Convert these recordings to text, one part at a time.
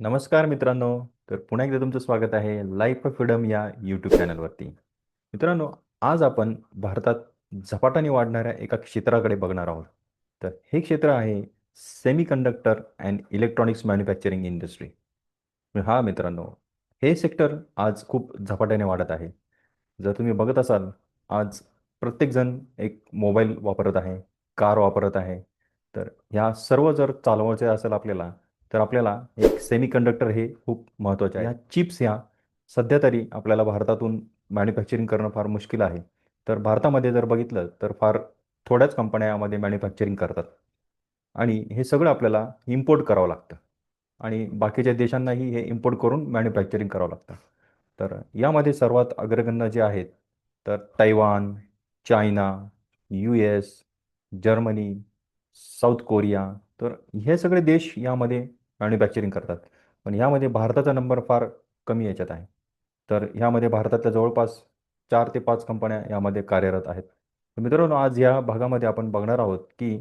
नमस्कार मित्रांनो तर पुन्हा एकदा तुमचं स्वागत आहे लाईफ ऑफ फ्रीडम या यूट्यूब चॅनलवरती मित्रांनो आज आपण भारतात झपाट्याने वाढणाऱ्या एका क्षेत्राकडे बघणार आहोत. तर हे क्षेत्र आहे semiconductor and electronics manufacturing industry हा मित्रांनो हे सेक्टर आज खूप झपाट्याने वाढत आहे. जर तुम्ही बघत असाल आज प्रत्येकजण एक मोबाईल वापरत आहे कार वापरत आहे. तर ह्या सर्व जर चालवायचे असेल आपल्याला तर आपल्याला एक सेमी कंडक्टर हे खूप महत्त्वाचे आहे. ह्या चिप्स ह्या सध्या तरी आपल्याला भारतातून मॅन्युफॅक्चरिंग करणं फार मुश्किल आहे. तर भारतामध्ये जर बघितलं तर फार थोड्याच कंपन्या यामध्ये मॅन्युफॅक्चरिंग करतात. आणि हे सगळं आपल्याला इम्पोर्ट करावं लागतं. आणि बाकीच्या देशांनाही हे इम्पोर्ट करून मॅन्युफॅक्चरिंग करावं लागतं. तर यामध्ये सर्वात अग्रगण्य जे आहेत तर Taiwan China U S Germany South Korea तर हे सगळे देश यामध्ये मॅन्युफॅक्चरिंग करतात. पण ह्यामध्ये भारताचा नंबर फार कमी याच्यात आहे. तर ह्यामध्ये भारतातल्या जवळपास चार ते पाच कंपन्या यामध्ये कार्यरत आहेत. तर मित्रांनो आज या भागामध्ये आपण बघणार आहोत की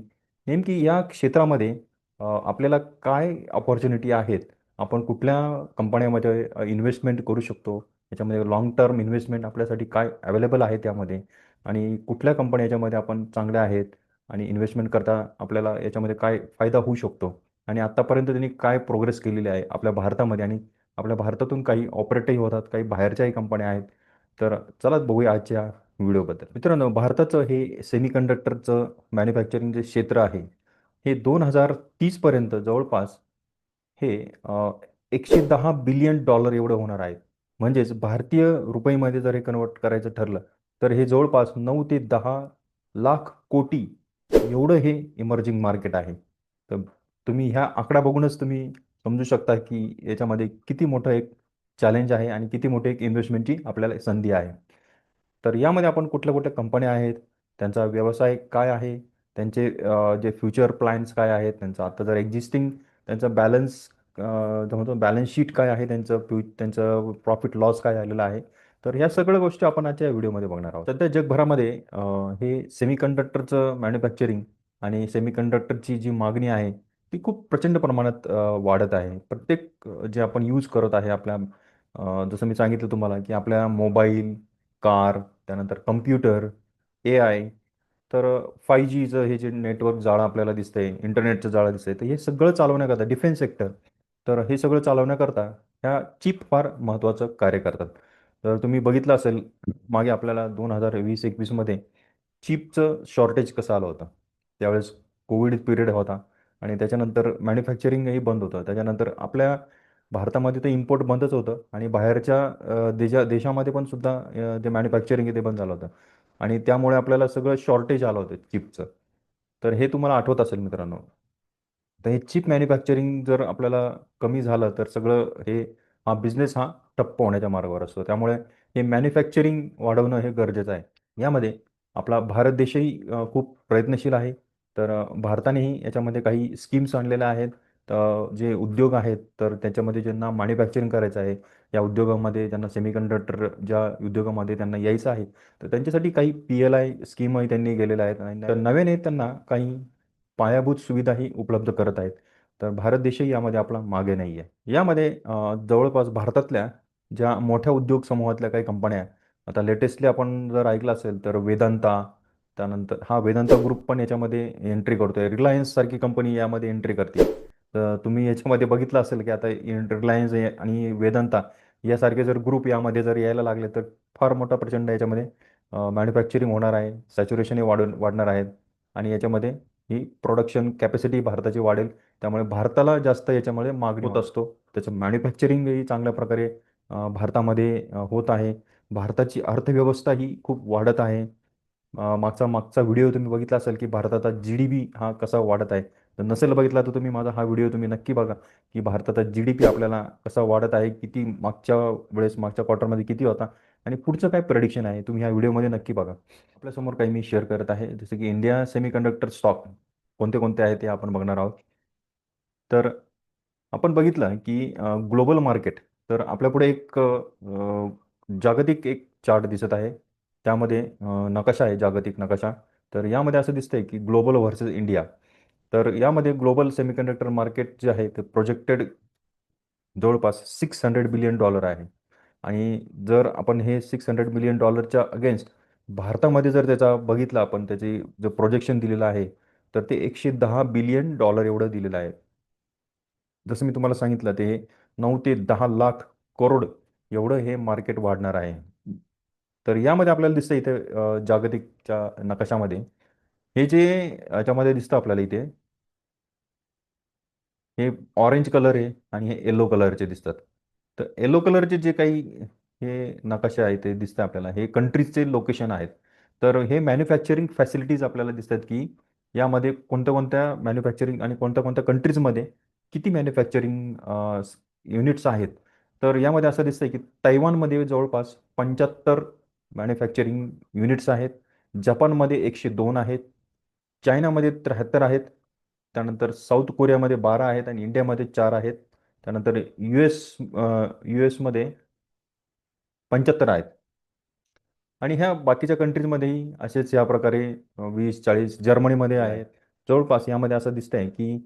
नेमकी या क्षेत्रामध्ये आपल्याला काय ऑपॉर्च्युनिटी आहेत? आपण कुठल्या कंपन्यामध्ये इन्व्हेस्टमेंट करू शकतो? याच्यामध्ये लॉंग टर्म इन्व्हेस्टमेंट आपल्यासाठी काय अवेलेबल आहे त्यामध्ये? आणि कुठल्या कंपन्या याच्यामध्ये आपण चांगल्या आहेत? आणि इन्व्हेस्टमेंट करता आपल्याला याच्यामध्ये काय फायदा होऊ शकतो? आणि आत्तापर्यंत त्यांनी काय प्रोग्रेस केलेली आहे आपल्या भारतामध्ये? आणि आपल्या भारतातून काही ऑपरेटही होतात काही बाहेरच्याही कंपन्या आहेत. तर चला बघूया आजच्या व्हिडिओबद्दल. मित्रांनो भारताचं हे सेमीकंडक्टरचं मॅन्युफॅक्चरिंग जे क्षेत्र आहे हे दोन हजार तीसपर्यंत जवळपास हे एकशे दहा बिलियन डॉलर एवढं होणार आहे. म्हणजेच भारतीय रुपयेमध्ये जर हे कन्वर्ट करायचं ठरलं तर हे जवळपास नऊ ते दहा लाख कोटी एवढं हे इमर्जिंग मार्केट आहे. तर तुम्ही ह्या आकडा बघूनच तुम्ही समजू शकता की याच्यामध्ये किती मोठं एक चॅलेंज आहे आणि किती मोठी एक इन्व्हेस्टमेंटची आपल्याला संधी आहे. तर यामध्ये आपण कुठल्या कुठल्या कंपन्या आहेत त्यांचा व्यवसाय काय आहे त्यांचे जे फ्युचर प्लॅन्स काय आहेत त्यांचं आता जर एक्झिस्टिंग त्यांचं बॅलन्स म्हणतो बॅलन्स शीट काय आहे त्यांचं फ्यू त्यांचं प्रॉफिट लॉस काय झालेलं आहे तर ह्या सगळ्या गोष्टी आपण आजच्या व्हिडिओमध्ये बघणार आहोत. सध्या जगभरामध्ये हे सेमीकंडक्टरचं मॅन्युफॅक्चरिंग आणि सेमीकंडक्टरची जी मागणी आहे ती खूप प्रचंड प्रमाणात अ, वाढत आहे. प्रत्येक अ, जे आपण यूज करत आहे आपल्या अ, जसं मी सांगितलं तुम्हाला की आपल्या मोबाईल कार त्यानंतर कम्प्युटर ए आय तर फाय जीचं हे जे नेटवर्क जाळं आपल्याला दिसतंय इंटरनेटचं जाळं दिसतंय तर हे सगळं चालवण्याकरता डिफेन्स सेक्टर तर हे सगळं चालवण्याकरता ह्या चिप फार महत्त्वाचं कार्य करतात. तर तुम्ही बघितलं असेल मागे आपल्याला दोन हजार वीस एकवीसमध्ये चिपचं शॉर्टेज कसं आलं होतं? त्यावेळेस कोविड पिरियड होता. आणि त्याच्यानंतर मॅन्युफॅक्चरिंगही बंद होतं. त्याच्यानंतर आपल्या भारतामध्ये तर इम्पोर्ट बंदच होतं आणि बाहेरच्या देशा देशामध्ये पण सुद्धा जे मॅन्युफॅक्चरिंग ते बंद झालं होतं. आणि त्यामुळे आपल्याला सगळं शॉर्टेज आलं होतं चिपचं तर हे तुम्हाला आठवत असेल मित्रांनो. तर हे चिप मॅन्युफॅक्चरिंग जर आपल्याला कमी झालं तर सगळं हे हा बिझनेस हा ठप्प होण्याच्या मार्गावर असतो. त्यामुळे हे मॅन्युफॅक्चरिंग वाढवणं हे गरजेचं आहे. यामध्ये आपला भारत देशही खूप प्रयत्नशील आहे. तर भारतानेही याच्यामध्ये काही स्कीम्स आणलेल्या आहेत. तर जे उद्योग आहेत तर त्याच्यामध्ये ज्यांना मॅन्युफॅक्चरिंग करायचं आहे या उद्योगामध्ये ज्यांना सेमीकंडक्टर ज्या उद्योगामध्ये त्यांना यायचं आहे तर त्यांच्यासाठी काही पी एल आय स्कीमही त्यांनी गेलेल्या आहेत. आणि तर नव्याने त्यांना काही पायाभूत सुविधाही उपलब्ध करत आहेत. तर भारत देशही यामध्ये आपला मागे नाही आहे यामध्ये जवळपास भारतातल्या ज्या मोठ्या उद्योग समूहातल्या काही कंपन्या आता लेटेस्टली आपण जर ऐकलं असेल तर वेदांता त्यानंतर हा वेदांता ग्रुप पण याच्यामध्ये एंट्री करतोय. रिलायन्स सारखी कंपनी यामध्ये एंट्री करते. तर तुम्ही याच्यामध्ये बघितलं असेल की आता रिलायन्स आणि वेदांता यासारखे जर ग्रुप यामध्ये जर यायला लागले तर फार मोठा प्रचंड याच्यामध्ये मॅन्युफॅक्चरिंग होणार आहे. सॅच्युरेशनही वाढून वाढणार आहेत आणि याच्यामध्ये ही प्रोडक्शन कॅपॅसिटी भारताची वाढेल. त्यामुळे भारताला जास्त याच्यामध्ये मागणी होत असतो. त्याचं मॅन्युफॅक्चरिंगही चांगल्या प्रकारे भारतामध्ये होत आहे. भारताची अर्थव्यवस्था ही खूप वाढत आहे. मागचा मागचा व्हिडिओ तुम्ही बघितला असेल की भारताचा जी डी पी हा कसा वाढत आहे. तर नसेल बघितला तर तुम्ही माझा हा व्हिडिओ तुम्ही नक्की बघा की भारताचा जी डी पी आपल्याला कसा वाढत आहे किती मागच्या वेळेस मागच्या क्वार्टरमध्ये किती होता आणि पुढचं काय प्रेडिक्शन आहे तुम्ही ह्या व्हिडिओमध्ये नक्की बघा. आपल्यासमोर काही मी शेअर करत आहे जसं की इंडिया सेमीकंडक्टर स्टॉक कोणते कोणते आहे ते आपण बघणार आहोत. तर आपण बघितलं की ग्लोबल मार्केट तर आपल्यापुढे एक जागतिक एक चार्ट दिसत आहे. त्यामध्ये नकाशा आहे जागतिक नकाशा. तर यामध्ये असं दिसतंय की ग्लोबल व्हर्सेस इंडिया. तर यामध्ये ग्लोबल सेमीकंडक्टर मार्केट जे आहे ते प्रोजेक्टेड जवळपास सिक्स हंड्रेड बिलियन डॉलर आहे. आणि जर आपण हे सिक्स हंड्रेड बिलियन डॉलरच्या अगेन्स्ट भारतामध्ये जर त्याचा बघितला आपण त्याचे जे प्रोजेक्शन दिलेलं आहे तर ते एकशे दहा बिलियन डॉलर एवढं दिलेलं आहे. जसं मी तुम्हाला सांगितलं ते नऊ ते दहा लाख करोड एवढं हे मार्केट वाढणार आहे. तर यामध्ये आपल्याला दिसतं इथे जागतिकच्या नकाशामध्ये. हे जे याच्यामध्ये दिसतं आपल्याला इथे हे ऑरेंज कलर आहे आणि हे येलो कलरचे दिसतात. तर येलो कलरचे जे काही हे नकाशे आहे ते दिसतं आपल्याला. हे कंट्रीजचे लोकेशन आहेत. तर हे मॅन्युफॅक्चरिंग फॅसिलिटीज आपल्याला दिसतात की यामध्ये कोणत्या कोणत्या मॅन्युफॅक्चरिंग आणि कोणत्या कोणत्या कंट्रीजमध्ये किती मॅन्युफॅक्चरिंग युनिट्स आहेत. तर यामध्ये असं दिसतंय की तैवानमध्ये जवळपास पंच्याहत्तर मॅन्युफॅक्चरिंग युनिट्स आहेत जपानमध्ये एकशे दोन आहेत चायनामध्ये त्र्याहत्तर आहेत त्यानंतर साऊथ कोरियामध्ये बारा आहेत आणि इंडियामध्ये चार आहेत त्यानंतर यू एस यू एसमध्ये पंच्याहत्तर आहेत. आणि ह्या बाकीच्या कंट्रीजमध्येही असेच या प्रकारे वीस चाळीस जर्मनीमध्ये आहेत. जवळपास यामध्ये असं दिसतंय की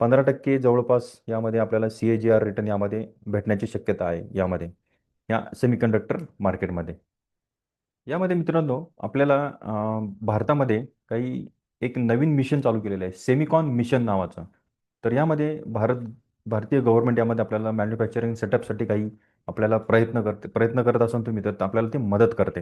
पंधरा टक्के जवळपास यामध्ये आपल्याला C A G R return यामध्ये भेटण्याची शक्यता आहे यामध्ये या सेमीकंडक्टर मार्केटमध्ये यामध्ये मित्रांनो आपल्याला अ, भारतामध्ये काही एक नवीन मिशन चालू केलेलं आहे सेमिकॉन मिशन नावाचं. तर यामध्ये भारत भारतीय गव्हर्नमेंट यामध्ये आपल्याला मॅन्युफॅक्चरिंग सेटअपसाठी काही आपल्याला प्रयत्न करते प्रयत्न करत असाल तुम्ही तर आपल्याला ते मदत करते.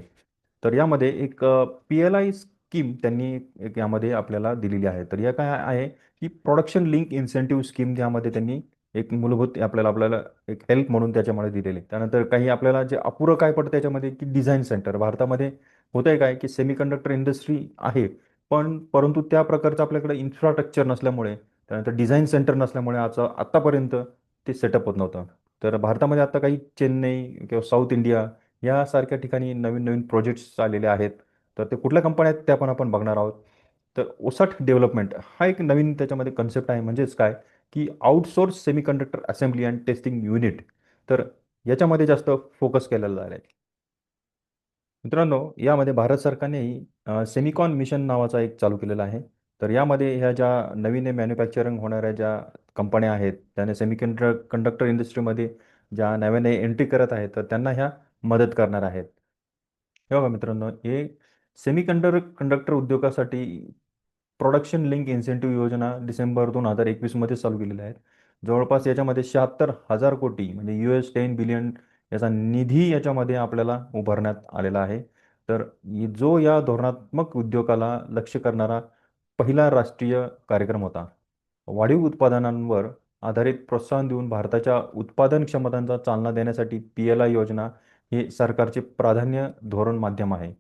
तर यामध्ये एक पी एल आय स्कीम त्यांनी एक यामध्ये आपल्याला दिलेली आहे. तर या काय आहे की प्रोडक्शन लिंक इन्सेंटिव्ह स्कीम यामध्ये त्यांनी एक मूलभूत आपल्याला आपल्याला एक हेल्प म्हणून त्याच्यामध्ये दिलेले. त्यानंतर काही आपल्याला जे अपुरं काय पडतं त्याच्यामध्ये की डिझाईन सेंटर भारतामध्ये होत आहे काय की सेमीकंडक्टर इंडस्ट्री आहे पण परंतु त्या प्रकारचं आपल्याकडे इन्फ्रास्ट्रक्चर नसल्यामुळे त्यानंतर डिझाईन सेंटर नसल्यामुळे आज आत्तापर्यंत ते सेटअप होत नव्हतं. तर भारतामध्ये आता काही चेन्नई किंवा साऊथ इंडिया यासारख्या ठिकाणी नवीन नवीन प्रोजेक्ट्स आलेले आहेत. तर ते कुठल्या कंपन्या आहेत त्या पण आपण बघणार आहोत. तर ओसाट डेव्हलपमेंट हा एक नवीन त्याच्यामध्ये कन्सेप्ट आहे. म्हणजेच काय? की outsource semiconductor assembly and testing unit तर याच्यामध्ये जास्त फोकस केलेला आहे. मित्रांनो यामध्ये भारत सरकारनेही सेमिकॉन मिशन नावाचा एक चालू केलेला आहे. तर यामध्ये ह्या ज्या नवीन मॅन्युफॅक्चरिंग होणाऱ्या ज्या कंपन्या आहेत त्याने सेमिकंडक्टर कंडक्टर इंडस्ट्रीमध्ये ज्या नव्याने एंट्री करत आहेत तर त्यांना ह्या मदत करणार आहेत. हे बघा मित्रांनो हे सेमीकंडर कंडक्टर उद्योगासाठी प्रोडक्शन लिंक इन्सेंटिव्ह योजना डिसेंबर दोन हजार एकवीसमध्ये चालू केलेल्या आहेत. जवळपास याच्यामध्ये शहात्तर हजार कोटी म्हणजे यू एस टेन बिलियन याचा निधी याच्यामध्ये आपल्याला उभारण्यात आलेला आहे. तर जो या धोरणात्मक उद्योगाला लक्ष करणारा पहिला राष्ट्रीय कार्यक्रम होता. वाढीव उत्पादनांवर आधारित प्रोत्साहन देऊन भारताच्या उत्पादन क्षमतांचा चालना देण्यासाठी पी एल आय योजना हे सरकारचे प्राधान्य धोरण माध्यम आहे.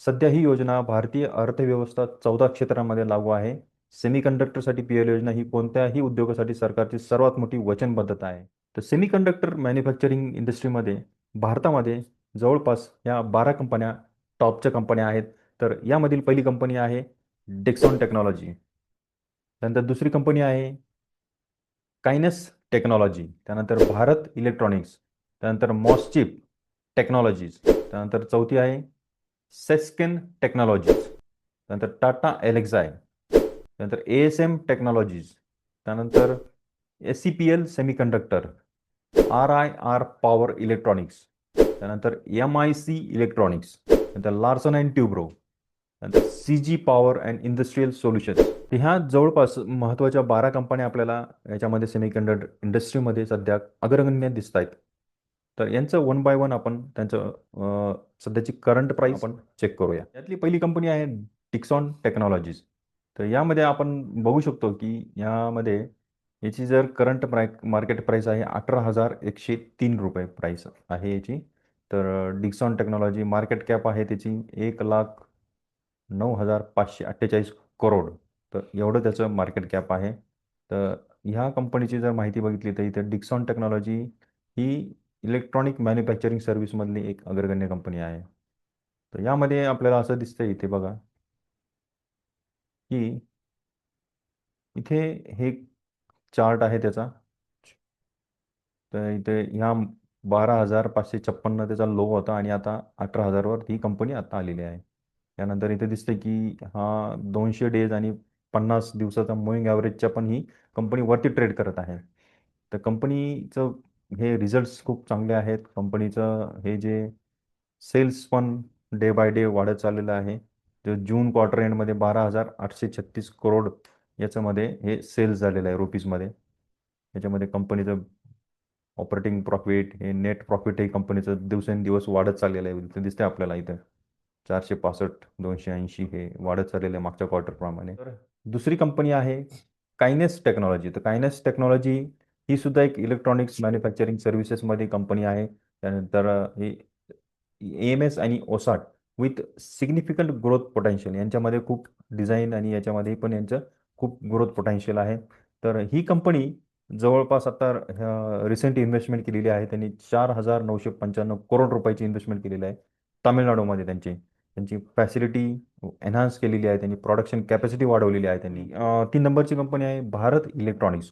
सध्या ही योजना भारतीय अर्थव्यवस्था चौदा क्षेत्रामध्ये लागू आहे. सेमीकंडक्टरसाठी पी एल योजना ही कोणत्याही उद्योगासाठी सरकारची सर्वात मोठी वचनबद्धता आहे. तर सेमीकंडक्टर मॅन्युफॅक्चरिंग इंडस्ट्रीमध्ये भारतामध्ये जवळपास या बारा कंपन्या टॉपच्या कंपन्या आहेत. तर यामधील पहिली कंपनी आहे डेक्सॉन टेक्नॉलॉजी त्यानंतर दुसरी कंपनी आहे कायनस टेक्नॉलॉजी त्यानंतर भारत इलेक्ट्रॉनिक्स त्यानंतर मॉस्चिप टेक्नॉलॉजीज त्यानंतर चौथी आहे सेस्केन टेक्नॉलॉजीज त्यानंतर टाटा एलेक्झाय त्यानंतर ए एस एम टेक्नॉलॉजीज त्यानंतर S C P L semiconductor R I R power electronics त्यानंतर एम आय सी इलेक्ट्रॉनिक्स त्यानंतर लार्सन अँड ट्युब्रो त्यानंतर C G power and industrial solutions ह्या जवळपास महत्त्वाच्या बारा कंपन्या आपल्याला याच्यामध्ये सेमीकंडक्टर इंडस्ट्रीमध्ये सध्या अग्रगण्य दिसत आहेत तर यांचं वन बाय वन आपण त्यांचं सध्याची करंट प्राईस आपण चेक करूया. यातली पहिली कंपनी आहे टिक्सॉन टेक्नॉलॉजीज तर यामध्ये आपण बघू शकतो की यामध्ये याची जर करंट प्राय मार्केट प्राईस आहे अठरा हजार एकशे तीन रुपये प्राईस आहे याची. तर डिक्सॉन टेक्नॉलॉजी मार्केट कॅप आहे त्याची एक लाख नऊ हजार पाचशे अठ्ठेचाळीस करोड तर एवढं त्याचं मार्केट कॅप आहे. तर ह्या कंपनीची जर माहिती बघितली तर इथे डिक्सॉन टेक्नॉलॉजी ही इलेक्ट्रॉनिक मॅन्युफॅक्चरिंग सर्व्हिसमधली एक अग्रगण्य कंपनी आहे. तर यामध्ये आपल्याला असं दिसतंय इथे बघा. की इथे हे चार्ट आहे त्याचा. तर इथे ह्या बारा हजार पाचशे छप्पन्न त्याचा लो होता आणि आता अठरा हजारवर ही कंपनी आता आलेली आहे. त्यानंतर इथे दिसते की हा दोनशे डेज आणि पन्नास दिवसाचा मुव्हिंग ॲव्हरेजच्या पण ही कंपनी वरती ट्रेड करत आहे. तर कंपनीचं हे रिझल्ट्स खूप चांगले आहेत. कंपनीचं हे जे सेल्स पण डे बाय डे वाढत चाललेलं आहे. तर जून क्वार्टर एंडमध्ये बारा हजार आठशे छत्तीस करोड याच्यामध्ये हे सेल्स झालेलं आहे रुपीजमध्ये याच्यामध्ये कंपनीचं ऑपरेटिंग प्रॉफिट हे नेट प्रॉफिट हे कंपनीचं दिवसेंदिवस वाढत चाललेलं आहे. ते दिसतंय आपल्याला इथं. चारशे पासष्ट दोनशे ऐंशी हे वाढत चाललेलं आहे मागच्या क्वार्टरप्रमाणे तर दुसरी कंपनी आहे कायनेस टेक्नॉलॉजी तर कायनेस टेक्नॉलॉजी ही सुद्धा एक इलेक्ट्रॉनिक्स मॅन्युफॅक्चरिंग सर्व्हिसेसमध्ये कंपनी आहे. त्यानंतर ही ए एम एस आणि OSAT with significant growth potential यांच्यामध्ये खूप डिझाईन आणि याच्यामध्ये पण यांचं खूप ग्रोथ पोटेन्शियल आहे. तर ही कंपनी जवळपास आता रिसेंट इन्व्हेस्टमेंट केलेली आहे. त्यांनी चार हजार नऊशे पंच्याण्णव करोड रुपयाची इन्व्हेस्टमेंट केलेली आहे. तामिळनाडूमध्ये त्यांची. त्यांची फॅसिलिटी एन्हान्स केलेली आहे. त्यांनी प्रोडक्शन कॅपॅसिटी वाढवलेली आहे त्यांनी. तीन नंबरची कंपनी आहे भारत इलेक्ट्रॉनिक्स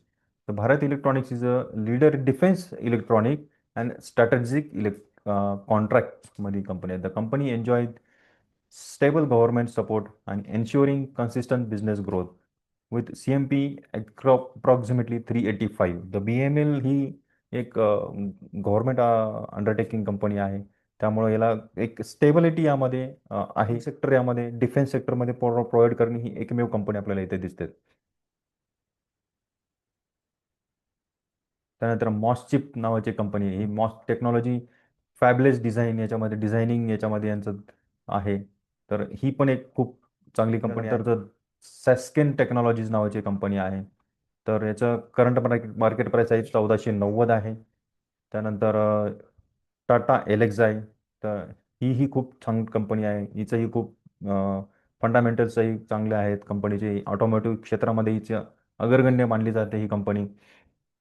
तर Bharat electronics is a leader defence electronic and strategic इलेक् कॉन्ट्रॅक्टमध्ये कंपनी आहे the company enjoy stable government support and ensuring consistent business growth with C M P approximately three eighty five the B M L ही एक government undertaking company आहे त्यामुळे याला एक stability यामध्ये आहे. Sector यामध्ये डिफेन्स सेक्टरमध्ये प्रो प्रोव्हाइड करणे ही एकमेव कंपनी आपल्याला इथे दिसते त्यानंतर मॉसचिप नावाची कंपनी ही मॉस टेक्नॉलॉजी फॅबलेस डिझाईन याच्यामध्ये डिझायनिंग याच्यामध्ये यांचं आहे. तर ही पण एक खूप चांगली कंपनी तर सॅस्केन टेक्नॉलॉजीज नावाची कंपनी आहे. तर याचं करंट मार्केट मार्केट प्राईस आहे चौदाशे नव्वद आहे. त्यानंतर टाटा एलेक्झाय तर ही ही खूप छान कंपनी आहे. हिचंही खूप फंडामेंटल्सही चांगले आहेत. कंपनीचे ऑटोमोटिव्ह क्षेत्रामध्ये हिची अग्रगण्य मानली जाते ही कंपनी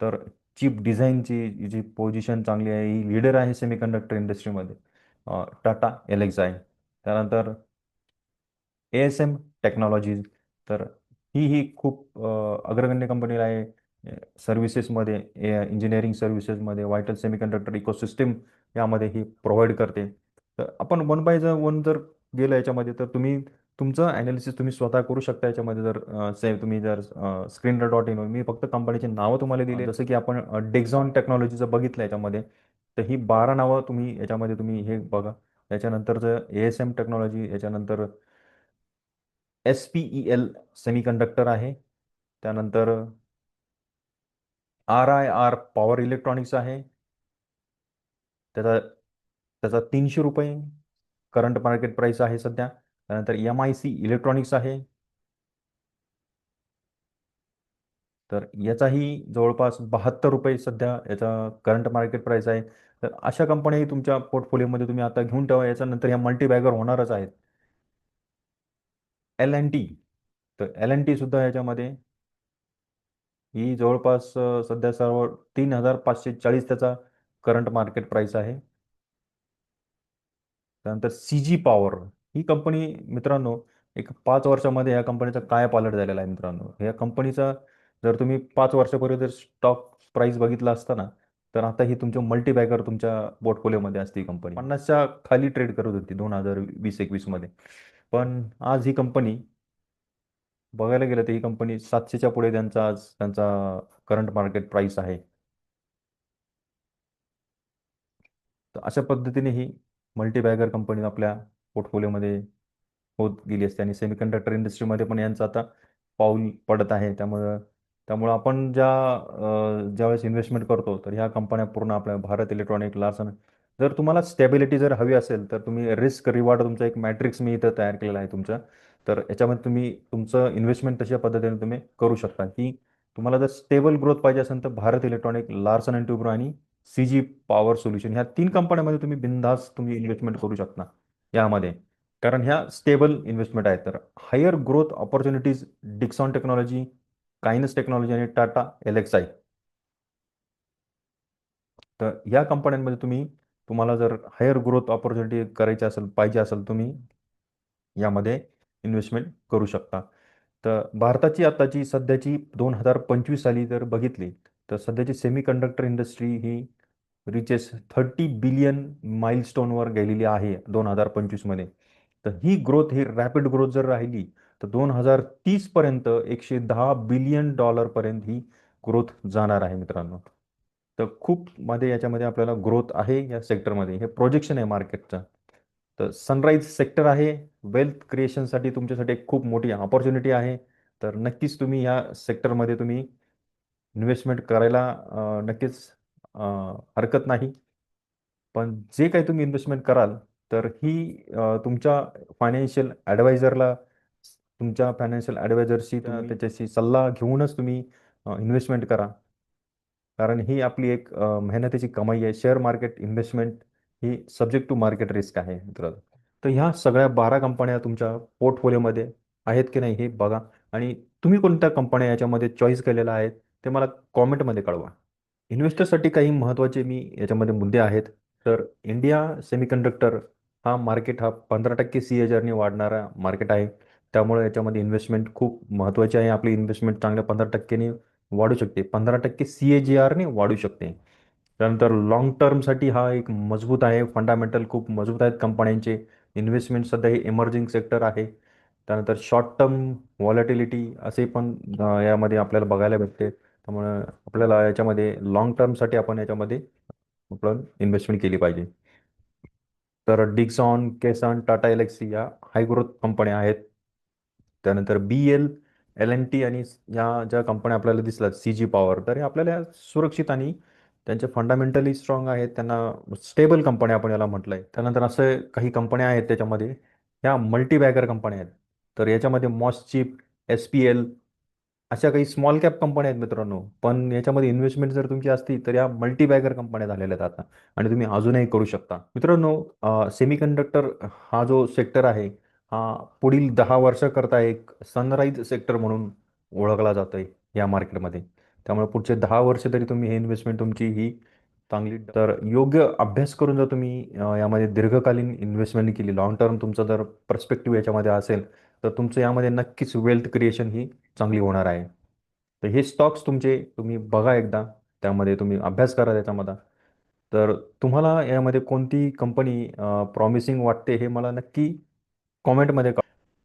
तर चीप डिझाईनची जी पोझिशन चांगली आहे ही लीडर आहे सेमीकंडक्टर इंडस्ट्रीमध्ये टाटा एलेक्झाय त्यानंतर ए एस एम टेक्नॉलॉजीज तर ही ही खूप अग्रगण्य कंपनी आहे. सर्व्हिसेसमध्ये इंजिनिअरिंग सर्व्हिसेसमध्ये व्हायटल सेमीकंडक्टर इकोसिस्टीम यामध्ये ही प्रोव्हाइड करते. तर आपण वन बाय वन जर गेलं याच्यामध्ये तर तुम्ही तुमचं ॲनालिसिस तुम्ही स्वतः करू शकता याच्यामध्ये जर से तुम्ही जर स्क्रीनर डॉट इन मी फक्त कंपनीची नावं तुम्हाला दिली. जसं की आपण डेक्झॉन टेक्नॉलॉजीचं बघितलं याच्यामध्ये तर ही बारा नावं तुम्ही याच्यामध्ये तुम्ही हे बघा. याच्यानंतरचं ए एस एम टेक्नॉलॉजी याच्यानंतर S P E L semiconductor आहे. त्यानंतर R I R power electronics आहे. त्याचा त्याचा तीनशे रुपये करंट मार्केट प्राईस आहे सध्या. त्यानंतर एम आय सी इलेक्ट्रॉनिक्स आहे. तर याचाही जवळपास बहात्तर रुपये सध्या याचा करंट मार्केट प्राईस आहे. तर अशा कंपन्याही तुमच्या पोर्टफोलिओमध्ये तुम्ही आता घेऊन ठेवा. याच्यानंतर ह्या मल्टीबॅगर होणारच आहेत. एल एन टी तर एल एन टी सुद्धा याच्यामध्ये ही जवळपास सध्या सर्व तीन हजार पाचशे चाळीस त्याचा करंट मार्केट प्राईस आहे. त्यानंतर सी जी पॉवर ही कंपनी मित्रांनो एक पाच वर्षामध्ये या कंपनीचा काय पालट झालेला आहे मित्रांनो? या कंपनीचा जर तुम्ही पाच वर्षापूर्वी जर स्टॉक प्राईस बघितला असता ना तर आता ही तुमच्या मल्टीबॅगर तुमच्या पोर्टफोलिओमध्ये असते ही कंपनी पन्नासच्या खाली ट्रेड करत होती दोन हजार वीस एकवीसमध्ये पण आज ही कंपनी बघायला गेलं तर ही कंपनी सातशेच्या पुढे त्यांचा आज त्यांचा करंट मार्केट प्राईस आहे. तर अशा पद्धतीने ही मल्टीबॅगर कंपनी आपल्या पोर्टफोलिओमध्ये होत गेली असते आणि सेमीकंडक्टर इंडस्ट्रीमध्ये पण यांचं आता पाऊल पडत आहे. त्यामुळं त्यामुळं आपण ज्या ज्यावेळेस इन्व्हेस्टमेंट करतो तर ह्या कंपन्या पूर्ण आपल्या भारत इलेक्ट्रॉनिक लार्सन. जर तुम्हाला स्टेबिलिटी जर हवी असेल तर तुम्ही रिस्क रिवॉर्ड तुमचा एक मॅट्रिक्स मी इथं तयार केलेला आहे तुमचा. तर याच्यामध्ये तुम्ही तुमचं इन्व्हेस्टमेंट तशा पद्धतीने तुम्ही करू शकता की तुम्हाला जर स्टेबल ग्रोथ पाहिजे असेल तर Bharat electronic Larsen and Toubro आणि सी जी पॉवर सोल्युशन ह्या तीन कंपन्यांमध्ये तुम्ही बिनधास्त तुम्ही इन्व्हेस्टमेंट करू शकता. यामध्ये. कारण ह्या स्टेबल इन्व्हेस्टमेंट आहेत. तर higher growth opportunities Dixon technology Kaynes technology आणि टाटा एलेक्साई तर या कंपन्यांमध्ये तुम्ही तुम्हाला जर हायर ग्रोथ ऑपॉर्च्युनिटी करायची असेल पाहिजे असेल तुम्ही यामध्ये इन्व्हेस्टमेंट करू शकता. तर भारताची आताची सध्याची दोन हजार पंचवीस साली जर बघितली तर सध्याची सेमी कंडक्टर इंडस्ट्री ही रिचेस थर्टी बिलियन माइलस्टोनवर गेलेली आहे दोन हजार पंचवीसमध्ये तर ही ग्रोथ ही रॅपिड ग्रोथ जर राहिली तर दोन हजार तीसपर्यंत एकशे दहा बिलियन डॉलरपर्यंत ही ग्रोथ जाणार आहे मित्रांनो. तर खूप मध्ये याच्यामध्ये आपल्याला ग्रोथ आहे या सेक्टरमध्ये हे प्रोजेक्शन आहे मार्केटचं तर सनराईज सेक्टर आहे. वेल्थ क्रिएशनसाठी तुमच्यासाठी एक खूप मोठी ऑपॉर्च्युनिटी आहे. तर नक्कीच तुम्ही या सेक्टरमध्ये तुम्ही इन्व्हेस्टमेंट करायला नक्कीच हरकत नाही. पण जे काही तुम्ही इन्व्हेस्टमेंट कराल तर ही तुमच्या फायनान्शियल ॲडवायझरला तुमच्या फायनान्शियल ॲडवायझरशी त्याच्याशी सल्ला घेऊनच तुम्ही इन्व्हेस्टमेंट करा. कारण ही आपली एक मेहनतीची कमाई आहे. शेअर मार्केट इन्व्हेस्टमेंट ही सब्जेक्ट टू मार्केट रिस्क आहे मित्रांनो तर ह्या सगळ्या बारा कंपन्या तुमच्या पोर्टफोलिओमध्ये आहेत की नाही हे बघा. आणि तुम्ही कोणत्या कंपन्या याच्यामध्ये चॉईस केलेल्या आहेत ते मला कॉमेंटमध्ये कळवा. इन्व्हेस्टरसाठी काही महत्त्वाचे मी याच्यामध्ये मुद्दे आहेत. तर इंडिया सेमीकंडक्टर हा मार्केट हा पंधरा टक्के सी एजरने वाढणारा मार्केट आहे. त्यामुळे याच्यामध्ये इन्व्हेस्टमेंट खूप महत्त्वाची आहे. आपली इन्व्हेस्टमेंट चांगल्या पंधरा टक्क्याने वाढू शकते. पंधरा टक्के सी ए जी आरने वाढू शकते. त्यानंतर लॉंग टर्मसाठी हा एक मजबूत आहे. फंडामेंटल खूप मजबूत आहेत कंपन्यांचे. इन्व्हेस्टमेंट सध्या हे इमर्जिंग सेक्टर आहे. त्यानंतर शॉर्ट टर्म व्हॉलॅटिलिटी असे पण यामध्ये आपल्याला बघायला भेटते. त्यामुळे आपल्याला याच्यामध्ये लॉंग टर्मसाठी आपण याच्यामध्ये आपण इन्व्हेस्टमेंट केली पाहिजे. तर डिक्सॉन केसन टाटा एलेक्सी या हाय ग्रोथ कंपन्या आहेत. त्यानंतर B L L N T आणि या ज्या कंपन्या आपल्याला दिसल्या सी जी पॉवर तर हे आपल्याला सुरक्षित आणि त्यांचे फंडामेंटली स्ट्रॉंग आहेत. त्यांना स्टेबल कंपन्या आपण याला म्हटलं आहे त्यानंतर असे काही कंपन्या आहेत त्याच्यामध्ये. ह्या मल्टीबॅगर कंपन्या आहेत. तर याच्यामध्ये मॉसचिप एस पी एल अशा काही स्मॉल कॅप कंपन्या आहेत मित्रांनो. पण याच्यामध्ये इन्व्हेस्टमेंट जर तुमची असती तर या मल्टीबॅगर कंपन्या झालेल्या आहेत आता. आणि तुम्ही अजूनही करू शकता. मित्रांनो सेमीकंडक्टर हा जो सेक्टर आहे हा पुढील दहा वर्षाकरता एक सनराईज सेक्टर म्हणून ओळखला जातो आहे या मार्केटमध्ये त्यामुळे पुढचे दहा वर्ष तरी तुम्ही हे इन्व्हेस्टमेंट तुमची ही चांगली तर योग्य अभ्यास करून जर तुम्ही यामध्ये दीर्घकालीन इन्व्हेस्टमेंट केली लॉंग टर्म तुमचा जर पर्स्पेक्टिव्ह याच्यामध्ये असेल तर तुमचं यामध्ये नक्कीच वेल्थ क्रिएशन ही चांगली होणार आहे. तर हे स्टॉक्स तुमचे तुम्ही बघा एकदा. त्यामध्ये तुम्ही अभ्यास करा त्याच्यामध्ये. तर तुम्हाला यामध्ये कोणती कंपनी प्रॉमिसिंग वाटते हे मला नक्की कॉमेंटमध्ये कळ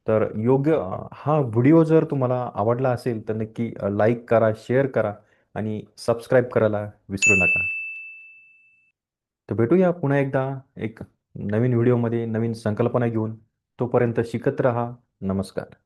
तर योग्य हा व्हिडिओ जर तुम्हाला आवडला असेल तर नक्की लाईक करा शेअर करा आणि सबस्क्राईब करायला विसरू नका. तर भेटूया पुन्हा एकदा एक नवीन व्हिडिओमध्ये नवीन संकल्पना घेऊन. तोपर्यंत शिकत रहा. नमस्कार.